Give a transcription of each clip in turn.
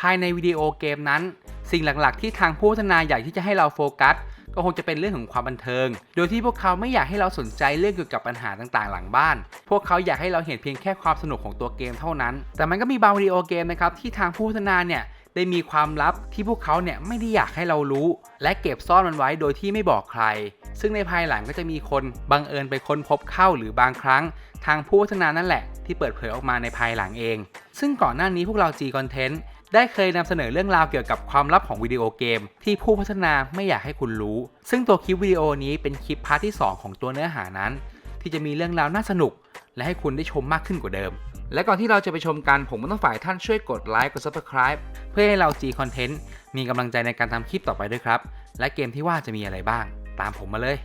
ภายในวิดีโอเกมนั้น สิ่งหลักๆ ที่ทางผู้พัฒนาอยากที่จะให้เราโฟกัสก็คงจะเป็นเรื่องของความบันเทิง โดยที่พวกเขาไม่อยากให้เราสนใจเรื่องเกี่ยวกับปัญหาต่างๆ หลังบ้าน พวกเขาอยากให้เราเห็นเพียงแค่ความสนุกของตัวเกมเท่านั้น แต่มันก็มีบางวิดีโอเกมนะครับที่ทางผู้พัฒนาเนี่ยได้มีความลับที่พวกเขาเนี่ยไม่ได้อยากให้เรารู้ และเก็บซ่อนมันไว้โดยที่ไม่บอกใคร ซึ่งในภายหลังก็จะมีคนบังเอิญไปค้นพบเข้าหรือบางครั้ง ทางผู้พัฒนานั่นแหละ ที่เปิดเผยออกมาในภายหลังเอง ซึ่งก่อนหน้านี้พวกเรา G Content ได้เคยนำเสนอเรื่องราวเกี่ยวกับความลับของวิดีโอเกม ที่ผู้พัฒนาไม่อยากให้คุณรู้ ซึ่งตัวคลิปวิดีโอนี้เป็นคลิปพาร์ทที่ 2 ของตัวเนื้อหานั้น ที่จะมีเรื่องราวน่าสนุก และให้คุณได้ชมมากขึ้นกว่าเดิม และก่อนที่เราจะไปชมกันผมก็ต้องฝ่ายท่านช่วยกดไลค์กด subscribe เพื่อให้เรา G Content มีกำลังใจในการทำคลิปต่อไปด้วยครับ และเกมที่ว่าจะมีอะไรบ้าง ตามผมมาเลย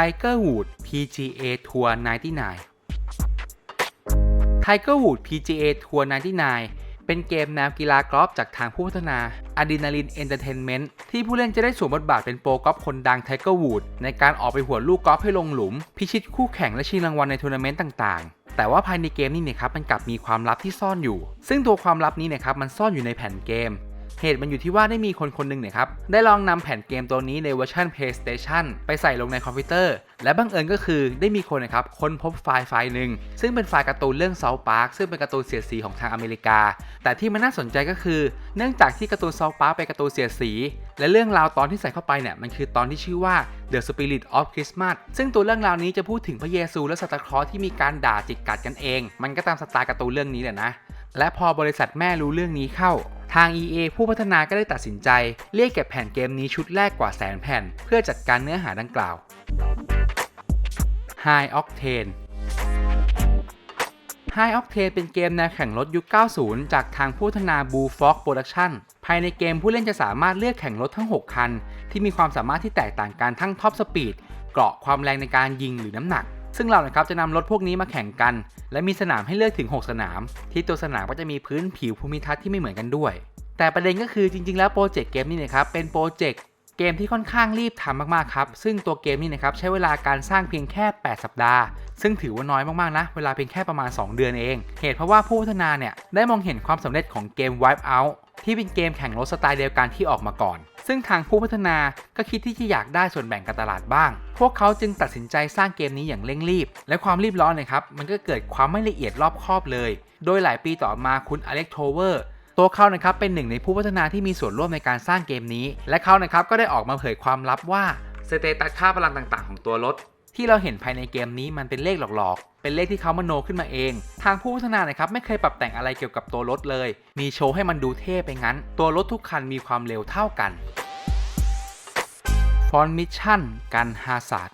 Tiger Woods PGA Tour 99 Tiger Woods PGA Tour 99 เป็นเกมแนวกีฬากอล์ฟจากทางผู้พัฒนา Adrenaline Entertainment ที่ผู้เล่นจะได้สวมบทบาทเป็นโปรกอล์ฟคนดัง Tiger Woods ในการออกไปหัวลูกกอล์ฟให้ลงหลุม พิชิตคู่แข่งและชิงรางวัลในทัวร์นาเมนต์ต่างๆแต่ว่าภายในเกมนี่เนี่ยครับมันกลับมีความลับที่ซ่อนอยู่ ซึ่งตัวความลับนี้เนะครับมันซ่อนอยู่ในแผ่นเกม เหตุมันอยู่ที่ว่าได้มีคนคนหนึ่งเนี่ยครับ ได้ลองนำแผ่นเกมตัวนี้ในเวอร์ชัน PlayStation ไปใส่ลงในคอมพิวเตอร์ และบังเอิญก็คือได้มีคนนะครับค้นพบไฟล์ไฟล์หนึ่ง ซึ่งเป็นไฟล์การ์ตูนเรื่อง South Park ซึ่งเป็นการ์ตูนเสียดสีของทางอเมริกา แต่ที่มันน่าสนใจก็คือ เนื่องจากที่การ์ตูน South Park เป็นการ์ตูนเสียดสี และเรื่องราวตอนที่ใส่เข้าไปเนี่ยมันคือตอนที่ชื่อว่า The Spirit of Christmas ซึ่งตัวเรื่องราวนี้จะพูดถึงพระเยซูและซานตาคลอสที่มีการด่าจิกกัดกันเอง มันก็ตามสไตล์การ์ตูนเรื่องนี้แหละนะและพอบริษัทแม่รู้เรื่องนี้เข้า ทาง EA ผู้พัฒนาก็ได้ตัดสินใจ เรียกเก็บแผ่นเกมนี้ชุดแรกกว่าแสนแผ่น เพื่อจัดการเนื้อหาดังกล่าว High Octane High Octane เป็นเกมแนวแข่งรถยุค 90 จากทางผู้พัฒนา Blue Fox Production ภายในเกมผู้เล่นจะสามารถเลือกแข่งรถทั้ง 6 คัน ที่มีความสามารถที่แตกต่างกันทั้งท็อปสปีดเกราะความแรงในการยิงหรือน้ำหนัก ซึ่งเรานะครับจะนำรถพวกนี้มาแข่งกัน และมีสนามให้เลือกถึง 6 สนาม ที่ตัวสนามก็จะมีพื้นผิวภูมิทัศน์ที่ไม่เหมือนกันด้วย แต่ประเด็นก็คือจริง ๆ แล้วโปรเจกต์เกมนี้นะครับเป็นโปรเจกต์เกมที่ค่อนข้างรีบทำมากๆครับซึ่งตัวเกมนี้นะครับใช้เวลาการสร้างเพียงแค่ 8 สัปดาห์ ซึ่งถือว่าน้อยมากๆนะเวลาเพียงแค่ประมาณ 2 เดือนเอง เหตุเพราะว่าผู้พัฒนาเนี่ยได้มองเห็นความสำเร็จของเกม Wipe Out ที่เป็นเกมแข่งรถสไตล์เดียวกันที่ออกมาก่อน ซึ่งทางผู้พัฒนาก็คิดที่จะอยากได้ส่วนแบ่งการตลาดบ้าง พวกเขาจึงตัดสินใจสร้างเกมนี้อย่างเร่งรีบ และความรีบร้อนนะครับ มันก็เกิดความไม่ละเอียดรอบคอบเลย โดยหลายปีต่อมาคุณอเล็กโทเวอร์ตัวเขานะครับเป็นหนึ่งในผู้พัฒนาที่มีส่วนร่วมในการสร้างเกมนี้ และเขานะครับก็ได้ออกมาเผยความลับว่าสเตตัสค่าพลังต่าง ๆ ของตัวรถ ที่เราเห็นภายในเกมนี้มันเป็นเลขหลอกๆ เป็นเลขที่เขามโนขึ้นมาเอง ทางผู้พัฒนานะครับไม่เคยปรับแต่งอะไรเกี่ยวกับตัวรถเลย มีโชว์ให้มันดูเท่ไปงั้น ตัวรถทุกคันมีความเร็วเท่ากัน ฟอนมิชชั่นกันฮาซาร์ด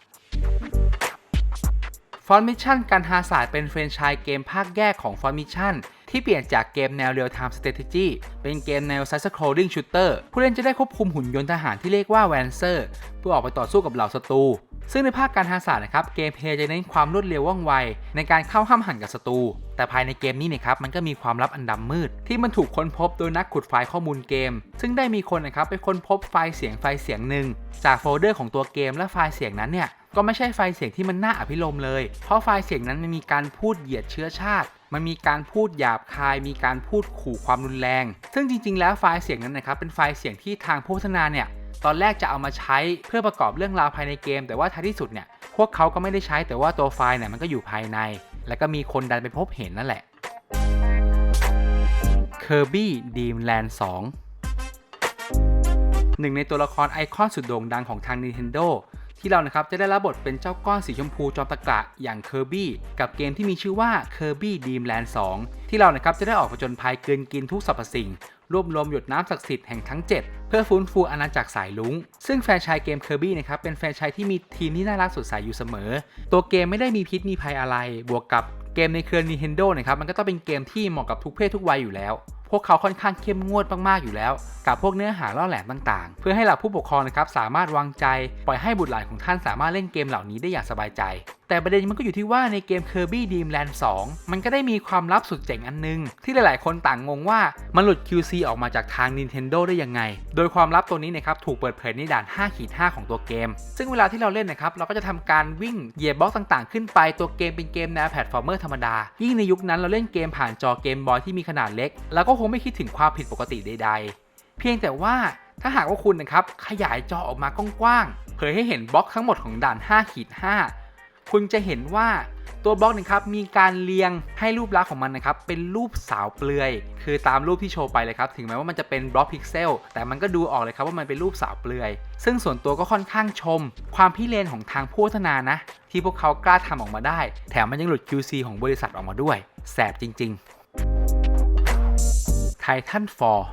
ฟอนมิชชั่นกันฮาซาร์ดเป็นแฟรนไชส์เกมภาคแยกของฟอนมิชชั่นที่เปลี่ยนจากเกมแนว Real Time Strategy เป็นเกมแนว Side Scrolling Shooter ผู้เล่นจะได้ควบคุมหุ่นยนต์ทหารที่เรียกว่าแวนเซอร์ เพื่อออกไปต่อสู้กับเหล่าศัตรู ซึ่งในภาคการฮาศาสตร์นะครับเกมเพลย์จะเน้นความรวดเร็วว่องไว ในการเข้าห้ามหันกับศัตรูแต่ภายในเกมนี้นะครับมันก็มีความลับอันดำมืด ที่มันถูกค้นพบโดยนักขุดไฟล์ข้อมูลเกม ซึ่งได้มีคนนะครับไปค้นพบไฟล์เสียงไฟล์เสียงหนึ่งจากโฟลเดอร์ของตัวเกมและไฟล์เสียงนั้นเนี่ยก็ไม่ใช่ไฟล์เสียงที่มันน่าอภิรมเลย เพราะไฟล์เสียงนั้นมันมีการพูดเหยียดเชื้อชาติ มันมีการพูดหยาบคาย มีการพูดขู่ความรุนแรง ซึ่งจริง ๆ แล้วไฟล์เสียงนั้นนะครับเป็นไฟล์เสียงที่ทางผู้พัฒนาเนี่ย ตอนแรกจะเอามาใช้เพื่อประกอบเรื่องราวภายในเกม แต่ว่าท้ายที่สุดเนี่ยพวกเขาก็ไม่ได้ใช้แต่ว่าตัวไฟล์เนี่ยมันก็อยู่ภายใน แล้วก็มีคนดันไปพบเห็นนั่นแหละ Kirby Dream Land 2 หนึ่งในตัวละครไอคอนสุดโด่งดังของทาง Nintendo ที่เรานะครับจะได้รับบทเป็นเจ้าก้อนสีชมพูจอมตะกระอย่างเคอร์บี้กับเกมที่มีชื่อว่า Kirby Dream Land 2 ที่เรานะครับจะได้ออกผจญภัยเกินกินทุกสรรพสิ่งรวบรวมหยดน้ำศักดิ์สิทธิ์แห่งทั้ง 7 เพื่อฟื้นฟูอาณาจักรสายลุง ซึ่งแฟนชส์เกมเคอร์บี้นะครับเป็นแฟนชส์ที่มีทีมที่น่ารักสดใสอยู่เสมอ ตัวเกมไม่ได้มีพิษมีภัยอะไร บวกกับเกมในเครือ Nintendo นะครับมันก็ต้องเป็นเกมที่เหมาะกับทุกเพศทุกวัยอยู่แล้ว พวกเขาค่อนข้างเข้มงวดมากๆอยู่แล้ว กับพวกเนื้อหาล่อแหลมต่างๆ เพื่อให้เหล่าผู้ปกครองนะครับสามารถวางใจ ปล่อยให้บุตรหลานของท่านสามารถเล่นเกมเหล่านี้ได้อย่างสบายใจ แต่ประเด็นมันก็อยู่ที่ว่าในเกม Kirby Dream Land 2 มันก็ได้มีความลับสุดเจ๋งอันนึง ที่หลายๆ คนต่างงงว่ามันหลุด QC ออกมาจากทาง Nintendo ได้ยังไง โดยความลับตัวนี้นะครับถูกเปิดเผยในด่าน5ขีด5ของตัวเกม ซึ่งเวลาที่เราเล่นนะครับเราก็จะทำการวิ่งเหยียบบล็อกต่างๆ ขึ้นไปตัวเกมเป็นเกมแนวแพลตฟอร์มเมอร์ธรรมดายิ่งในยุคนั้นเราเล่นเกมผ่านจอเกมบอยที่มีขนาดเล็กแล้วก็งไม่คิดถึงความผิดปกติใด ๆ เพียงแต่ว่าถ้าหากว่าคุณนะครับขยายจอออกมากว้างๆเผยให้เห็นบล็อกทั้งหมดของด่าน5ขีด5คุณจะเห็นว่าตัวบล็อกนะครับมีการเรียงให้รูปลักษณ์ของมันนะครับเป็นรูปสาวเปลือย คือตามรูปที่โชว์ไปเลยครับถึงแม้ว่ามันจะเป็นบล็อกพิกเซลแต่มันก็ดูออกเลยครับว่ามันเป็นรูปสาวเปลือย ซึ่งส่วนตัวก็ค่อนข้างชม ความพิเรนของทางผู้พัฒนานะ ที่พวกเขากล้าทำออกมาได้ แถมมันยังหลุด QC ของบริษัทออกมาด้วย แสบจริง ๆ Titan Fall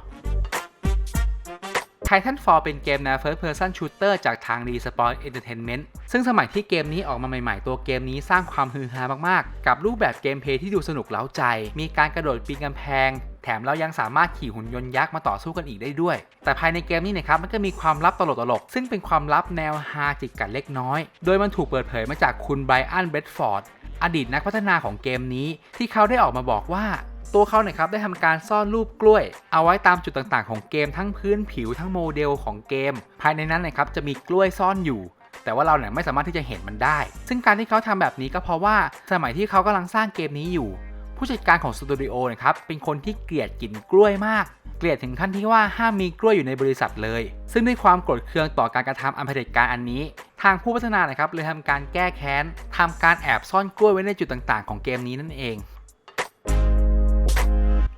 Titanfall เป็นเกมแนว First Person Shooter จากทาง Respawn Entertainment ซึ่งสมัยที่เกมนี้ออกมาใหม่ ๆ ตัวเกมนี้สร้างความฮือฮามาก ๆ กับรูปแบบเกมเพลย์ที่ดูสนุกเล้าใจ มีการกระโดดปีนกำแพง แถมเรายังสามารถขี่หุ่นยนต์ยักษ์มาต่อสู้กันอีกได้ด้วย แต่ภายในเกมนี้นะครับมันก็มีความลับตลกๆ ซึ่งเป็นความลับแนวฮาจิกกัดเล็กน้อย โดยมันถูกเปิดเผยมาจากคุณไบรอัน เบดฟอร์ดอดีตนักพัฒนาของเกมนี้ที่เขาได้ออกมาบอกว่า ตัวเขาเนี่ยครับได้ทำการซ่อนรูปกล้วย เอาไว้ตามจุดต่างๆ ของเกมทั้งพื้นผิวทั้งโมเดลของเกม ภายในนั้นนะครับจะมีกล้วยซ่อนอยู่ แต่ว่าเราเนี่ยไม่สามารถที่จะเห็นมันได้ ซึ่งการที่เขาทำแบบนี้ก็เพราะว่าสมัยที่เขากำลังสร้างเกมนี้อยู่ ผู้จัดการของสตูดิโอนะครับเป็นคนที่เกลียดกลิ่นกล้วยมากเกลียดถึงขั้นที่ว่าห้ามมีกล้วยอยู่ในบริษัทเลย ซึ่งด้วยความโกรธเคืองต่อการกระทำอันเผด็จการอันนี้ ทางผู้พัฒนานะครับเลยทำการแก้แค้นทำการแอบซ่อนกล้วยไว้ในจุดต่างๆ ของเกมนี้นั่นเอง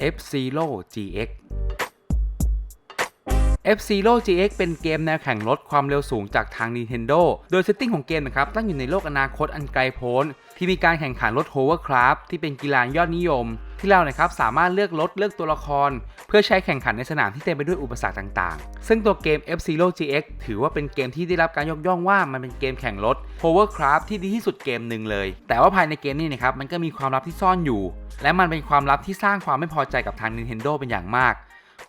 F0GX F-Zero GX เป็นเกมแนวแข่งรถความเร็วสูงจากทาง Nintendo โดยเซตติ้งของเกมนะครับตั้งอยู่ในโลกอนาคตอันไกลโพ้น ที่มีการแข่งขันรถ Hovercraft ที่เป็นกีฬายอดนิยม ที่เรานะครับสามารถเลือกรถเลือกตัวละคร เพื่อใช้แข่งขันในสนามที่เต็มไปด้วยอุปสรรคต่างๆ ซึ่งตัวเกม F-Zero GX ถือว่าเป็นเกมที่ได้รับการยกย่องว่ามันเป็นเกมแข่งรถ Hovercraft ที่ดีที่สุดเกมหนึ่งเลย แต่ว่าภายในเกมนี้นะครับมันก็มีความลับที่ซ่อนอยู่ และมันเป็นความลับที่สร้างความไม่พอใจกับทาง Nintendo เป็นอย่างมาก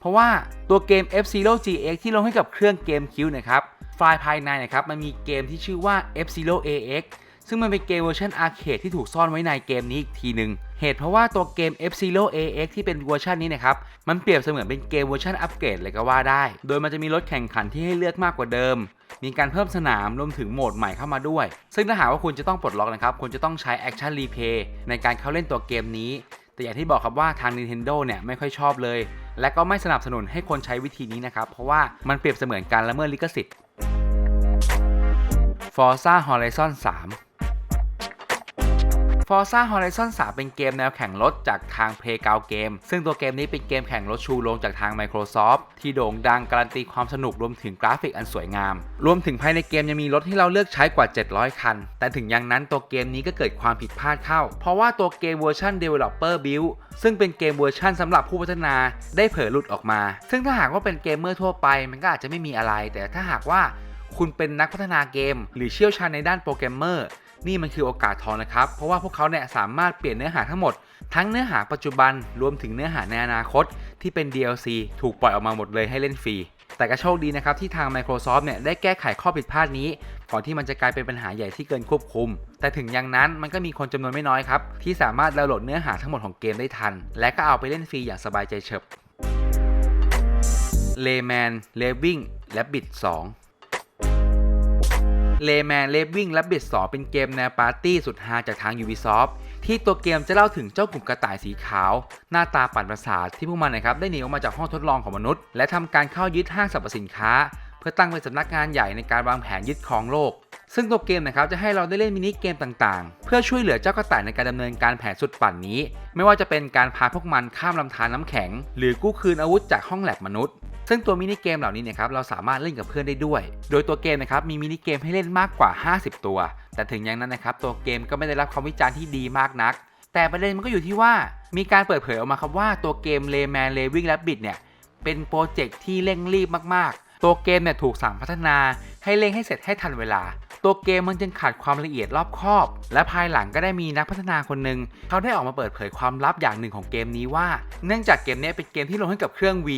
เพราะว่าตัวเกม F-Zero GX ที่ลงให้กับเครื่องเกมคิวนะครับไฟล์ภายในนะครับมันมีเกมที่ชื่อว่า F-Zero AX ซึ่งมันเป็นเกมเวอร์ชันอาร์เคดที่ถูกซ่อนไว้ในเกมนี้อีกทีหนึ่งเหตุเพราะว่าตัวเกม F-Zero AX ที่เป็นเวอร์ชันนี้นะครับ มันเปรียบเสมือนเป็นเกมเวอร์ชันอัปเกรดเลยก็ว่าได้ โดยมันจะมีรถแข่งขันที่ให้เลือกมากกว่าเดิม มีการเพิ่มสนามรวมถึงโหมดใหม่เข้ามาด้วย ซึ่งถ้าหากว่าคุณจะต้องปลดล็อกนะครับ คุณจะต้องใช้ Action Replay ในการเข้าเล่นตัวเกมนี้ แต่อย่างที่บอกครับว่าทาง Nintendo เนี่ยไม่ค่อยชอบเลย และก็ไม่สนับสนุนให้คนใช้วิธีนี้นะครับ เพราะว่ามันเปรียบเสมือนการละเมิดลิขสิทธิ์ Forza Horizon 3 Forza Horizon 3 เป็นเกมแนวแข่งรถจากทาง Playground Game ซึ่งตัวเกมนี้เป็นเกมแข่งรถชูโรงจากทาง Microsoft ที่โด่งดังการันตีความสนุกรวมถึงกราฟิกอันสวยงาม รวมถึงภายในเกมยังมีรถที่เราเลือกใช้กว่า 700 คัน แต่ถึงอย่างนั้นตัวเกมนี้ก็เกิดความผิดพลาดเข้า เพราะว่าตัวเกมเวอร์ชัน Developer Build ซึ่งเป็นเกมเวอร์ชันสำหรับผู้พัฒนาได้เผยหลุดออกมา ซึ่งถ้าหากว่าเป็นเกมเมอร์ทั่วไป มันก็อาจจะไม่มีอะไร แต่ถ้าหากว่าคุณเป็นนักพัฒนาเกม หรือเชี่ยวชาญในด้านโปรแกรมเมอร์ นี่มันคือโอกาสทองนะครับ เพราะว่าพวกเขาเนี่ยสามารถเปลี่ยนเนื้อหาทั้งหมด ทั้งเนื้อหาปัจจุบันรวมถึงเนื้อหาในอนาคต ที่เป็น DLC ถูกปล่อยออกมาหมดเลยให้เล่นฟรี แต่ก็โชคดีนะครับที่ทาง Microsoft เนี่ยได้แก้ไขข้อผิดพลาดนี้ ก่อนที่มันจะกลายเป็นปัญหาใหญ่ที่เกินควบคุม แต่ถึงอย่างนั้นมันก็มีคนจำนวนไม่น้อยครับที่สามารถดาวน์โหลดเนื้อหาทั้งหมดของเกมได้ทัน และก็เอาไปเล่นฟรีอย่างสบายใจเฉิบ Layman Living และ Bit 2 เลแมนเลฟวิ่งและบิดสองเป็นเกมแนวปาร์ตี้สุดฮาจากทาง Ubisoft ที่ตัวเกมจะเล่าถึงเจ้ากลุ่มกระต่ายสีขาว หน้าตาปั่นประสาทที่พวกมันนะครับได้หนีออกมาจากห้องทดลองของมนุษย์ และทำการเข้ายึดห้างสรรพสินค้า เพื่อตั้งเป็นสำนักงานใหญ่ในการวางแผนยึดครองโลก ซึ่งตัวเกมนะครับจะให้เราได้เล่นมินิเกมต่างๆ เพื่อช่วยเหลือเจ้ากระต่ายในการดำเนินการแผนสุดปั่นนี้ ไม่ว่าจะเป็นการพาพวกมันข้ามลำธารน้ำแข็ง หรือกู้คืนอาวุธจากห้องแลบมนุษย์ ซึ่งตัวมินิเกมเหล่านี้นะครับเราสามารถเล่นกับเพื่อนได้ด้วย โดยตัวเกมนะครับมีมินิเกมให้เล่นมากกว่า 50 ตัว แต่ถึงอย่างนั้นนะครับตัวเกมก็ไม่ได้รับคำวิจารณ์ที่ดีมากนัก แต่ประเด็นมันก็อยู่ที่ว่ามีการเปิดเผยออกมาครับว่าตัวเกม Layman Living Rabbit เนี่ยเป็นโปรเจกต์ที่เร่งรีบมากๆ ตัวเกมเนี่ยถูกสั่งพัฒนาให้เร่งให้เสร็จให้ทันเวลา ตัวเกมมันจึงขาดความละเอียดรอบคอบ และภายหลังก็ได้มีนักพัฒนาคนหนึ่งเขาได้ออกมาเปิดเผยความลับอย่างหนึ่งของเกมนี้ว่า เนื่องจากเกมนี้เป็นเกมที่ลงให้กับเครื่อง V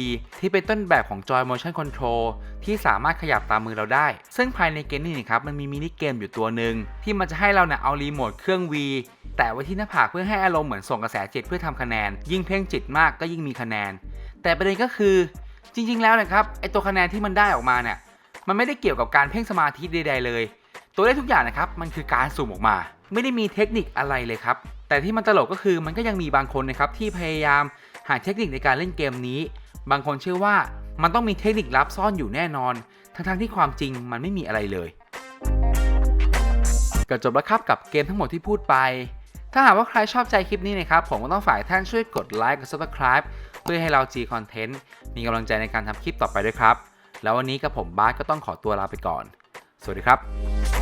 ที่เป็นต้นแบบของ Joy Motion Control ที่สามารถขยับตามมือเราได้ ซึ่งภายในเกมนี้นะครับมันมีมินิเกมอยู่ตัวหนึ่งที่มันจะให้เราเนี่ยเอารีโมทเครื่อง V แตะไว้ที่หน้าผากเพื่อให้อารมณ์เหมือนส่งกระแสจิตเพื่อทำคะแนน ยิ่งเพ่งจิตมากก็ยิ่งมีคะแนน แต่ประเด็นก็คือจริง ๆ แล้วนะครับไอตัวคะแนนที่มันได้ออกมาเนี่ยมันไม่ได้เกี่ยวกับการเพ่งสมาธิใดๆเลย ตัวเลขทุกอย่างนะครับมันคือการสุ่มออกมา ไม่ได้มีเทคนิคอะไรเลยครับ แต่ที่มันตลกก็คือมันก็ยังมีบางคนนะครับที่พยายามหาเทคนิคในการเล่นเกมนี้ บางคนเชื่อว่ามันต้องมีเทคนิคลับซ่อนอยู่แน่นอน ทั้งๆที่ความจริงมันไม่มีอะไรเลยก็จบแล้วครับกับเกมทั้งหมดที่พูดไป ถ้าหากว่าใครชอบใจคลิปนี้นะครับ ผมก็ต้องฝายท่านช่วยกดไลค์กด subscribe เพื่อให้เรา G Content มีกำลังใจในการทำคลิปต่อไปด้วยครับ แล้ววันนี้กับผมบาสก็ต้องขอตัวลาไปก่อน สวัสดีครับ